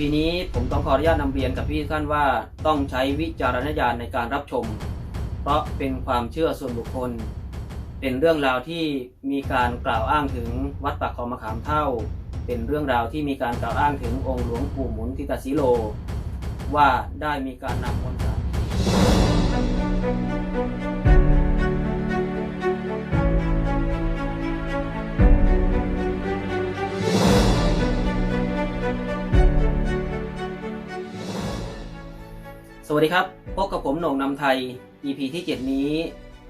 EP นี้ผมต้องขออนุญาตนำเรียนกับพี่ท่านว่าต้องใช้วิจารณญาณในการรับชม เพราะเป็นความเชื่อส่วนบุคคล เป็นเรื่องราวที่มีการกล่าวอ้างถึงวัดปากคลองมะขามเท่า เป็นเรื่องราวที่มีการกล่าวอ้างถึงองค์หลวงปู่หมุนทิตาสีโล ว่าได้มีการนำมวลสาร วัสดีครับ พบกับผมโหน่งนำไทย EP ที่ 7 นี้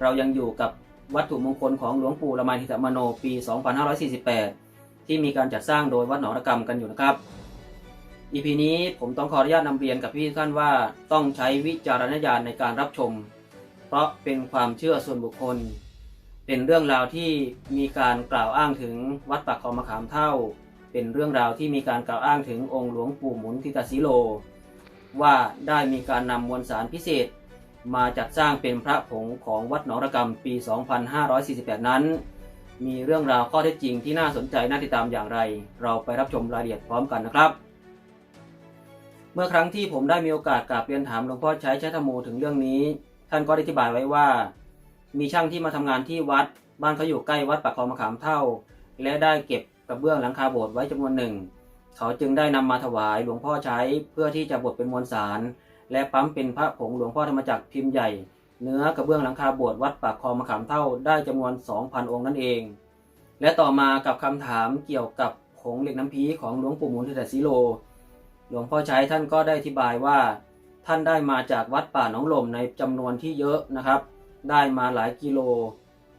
เรายังอยู่กับวัตถุมงคลของหลวงปู่ละไมทิตมโนปี 2548 ที่มีการจัดสร้างโดยวัดหนองระกรรมกันอยู่นะครับ EP นี้ผมต้องขออนุญาตนำเรียนกับพี่ท่านว่าต้องใช้วิจารณญาณในการรับชม เพราะเป็นความเชื่อส่วนบุคคล เป็นเรื่องราวที่มีการกล่าวอ้างถึงวัดปากคลองมะขามเท่า เป็นเรื่องราวที่มีการกล่าวอ้างถึงองค์หลวงปู่หมุนทิตาสีโล ว่าได้มีการนำมวลสารพิเศษ มาจัดสร้างเป็นพระผงของวัดหนองระกำปี 2548 นั้น มีเรื่องราวข้อเท็จจริงที่น่าสนใจน่าติดตามอย่างไร เราไปรับชมรายละเอียดพร้อมกันนะครับ เมื่อครั้งที่ผมได้มีโอกาสกราบเรียนถามหลวงพ่อใช้ชัตโมถึงเรื่องนี้ ท่านก็อธิบายไว้ว่า มีช่างที่มาทำงานที่วัด บ้านเขาอยู่ใกล้วัดปากคลองมะขามเท่า และได้เก็บกระเบื้องหลังคาโบสถ์ไว้จำนวนหนึ่ง เขาจึงได้นำมาถวายหลวงพ่อใช้เพื่อที่จะบดเป็นมวลสาร และปั๊มเป็นพระผงหลวงพ่อธรรมจักรพิมพ์ใหญ่ เนื้อกระเบื้องหลังคาโบสถ์วัดปากคลองมะขามเท่าได้จำนวน 2,000 องค์นั่นเอง และต่อมากับคำถามเกี่ยวกับผงเหล็กน้ำพีของหลวงปู่หมุนทิตาสีโล หลวงพ่อใช้ท่านก็ได้อธิบายว่า ท่านได้มาจากวัดป่าหนองลมในจำนวนที่เยอะนะครับ ได้มาหลายกิโล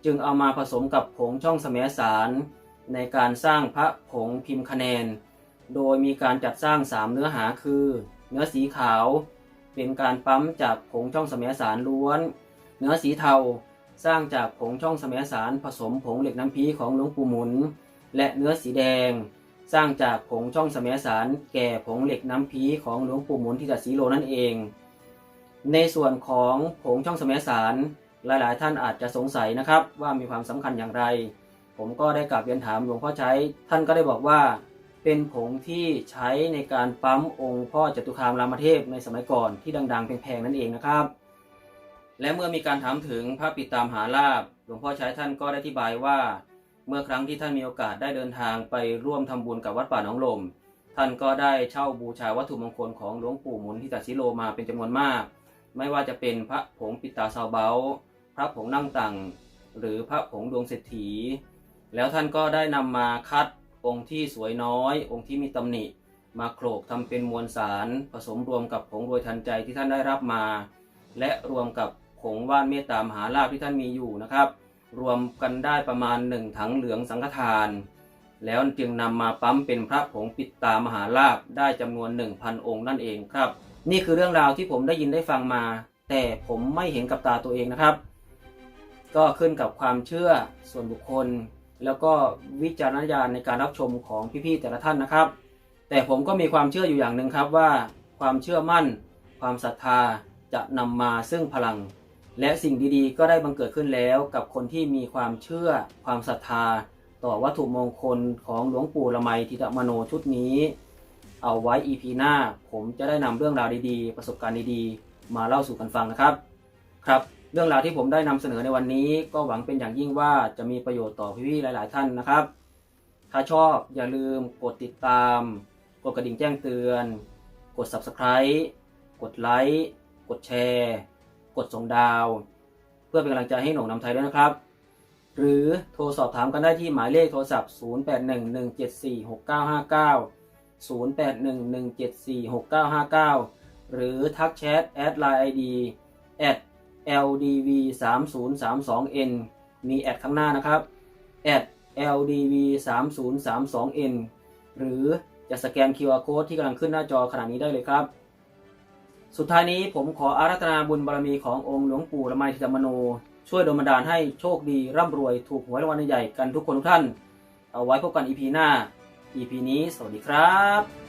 จึงเอามาผสมกับผงช่องแสมสาร ในการสร้างพระผงพิมพ์คะแนน โดยมีการจัดสร้าง 3 เนื้อหาคือ เนื้อสีขาว เป็นการปั๊มจากผงช่องสมสารล้วน เนื้อสีเทาสร้างจากผงช่องสมสารผสมผงเหล็กน้ำพีของหลวงปู่หมุน และเนื้อสีแดง สร้างจากผงช่องสมสารแก่ผงเหล็กน้ำพีของหลวงปู่หมุนที่จัดสีโลนั่นเอง ในส่วนของผงช่องสมสารหลาย ๆ ท่านอาจจะสงสัยนะครับว่ามีความสำคัญอย่างไร ผมก็ได้กราบเรียนถามหลวงพ่อใช้ ท่านก็ได้บอกว่า เป็นผงที่ใช้ในการปั๊มองค์พ่อจตุคามรามเทพในสมัยก่อนที่ดัง ๆ แพงๆนั่นเองนะครับ และเมื่อมีการถามถึงพระปิดตามหาลาบหลวงพ่อใช้ท่านก็ได้อธิบายว่า เมื่อครั้งที่ท่านมีโอกาสได้เดินทางไปร่วมทำบุญกับวัดป่าหนองลม ท่านก็ได้เช่าบูชาวัตถุมงคลของหลวงปู่หมุนที่ตัดสิโลมาเป็นจำนวนมาก ไม่ว่าจะเป็นพระผงปิดตาซาวเบาพระผงนั่งตังหรือพระผงดวงเศรษฐี แล้วท่านก็ได้นำมาคัด องค์ที่สวยน้อย องค์ที่มีตำหนิ มาโขลกทำเป็นมวลสาร ผสมรวมกับผงโรยทันใจที่ท่านได้รับมา และรวมกับผงว่านเมตตามหาลาภที่ท่านมีอยู่นะครับ รวมกันได้ประมาณหนึ่งถังเหลืองสังฆทาน แล้วจึงนำมาปั๊มเป็นพระผงปิดตามหาลาภได้จำนวน 1,000 องค์นั่นเองครับ นี่คือเรื่องราวที่ผมได้ยินได้ฟังมา แต่ผมไม่เห็นกับตาตัวเองนะครับ ก็ขึ้นกับความเชื่อส่วนบุคคล แล้วก็วิจารณญาณในการรับชมของพี่ๆแต่ละท่านนะครับ แต่ผมก็มีความเชื่ออยู่อย่างหนึ่งครับว่า ความเชื่อมั่น ความศรัทธาจะนำมาซึ่งพลัง และสิ่งดีๆ ก็ได้บังเกิดขึ้นแล้วกับคนที่มีความเชื่อ ความศรัทธา ต่อวัตถุมงคลของหลวงปู่ละไมทิตมโนชุดนี้ เอาไว้ EP หน้า ผมจะได้นำเรื่องราวดีๆ ประสบการณ์ดีๆ มาเล่าสู่กันฟังนะครับ ครับ เรื่องราวที่ผมได้นำเสนอในวันนี้ ก็หวังเป็นอย่างยิ่งว่าจะมีประโยชน์ต่อพี่ๆหลาย ๆ ท่านนะครับ ถ้าชอบอย่าลืมกดติดตาม กดกระดิ่งแจ้งเตือน กด Subscribe กดไลค์กดแชร์ กดส่งดาว เพื่อเป็นกำลังใจให้หนุ่มนำไทยด้วยนะครับ หรือโทรสอบถามกันได้ที่หมายเลขโทรศัพท์ 0811746959 0811746959 หรือทักแชทแอดไลน์ ID at ldv 3 0 3 2 n มีแอดข้างหน้านะครับ ldv 3 0 3 2 n หรือจะสแกน QR Code ที่กำลังขึ้นหน้าจอขณะนี้ได้เลยครับ สุดท้ายนี้ผมขออารัธนาบุญบารมีขององค์หลวงปู่ละไมทิตมโน ช่วยดลบันดาลให้โชคดีร่ำรวยถูกหวยรางวัลใหญ่กันทุกคนทุกท่าน เอาไว้พบกัน EP หน้า EP นี้ สวัสดีครับ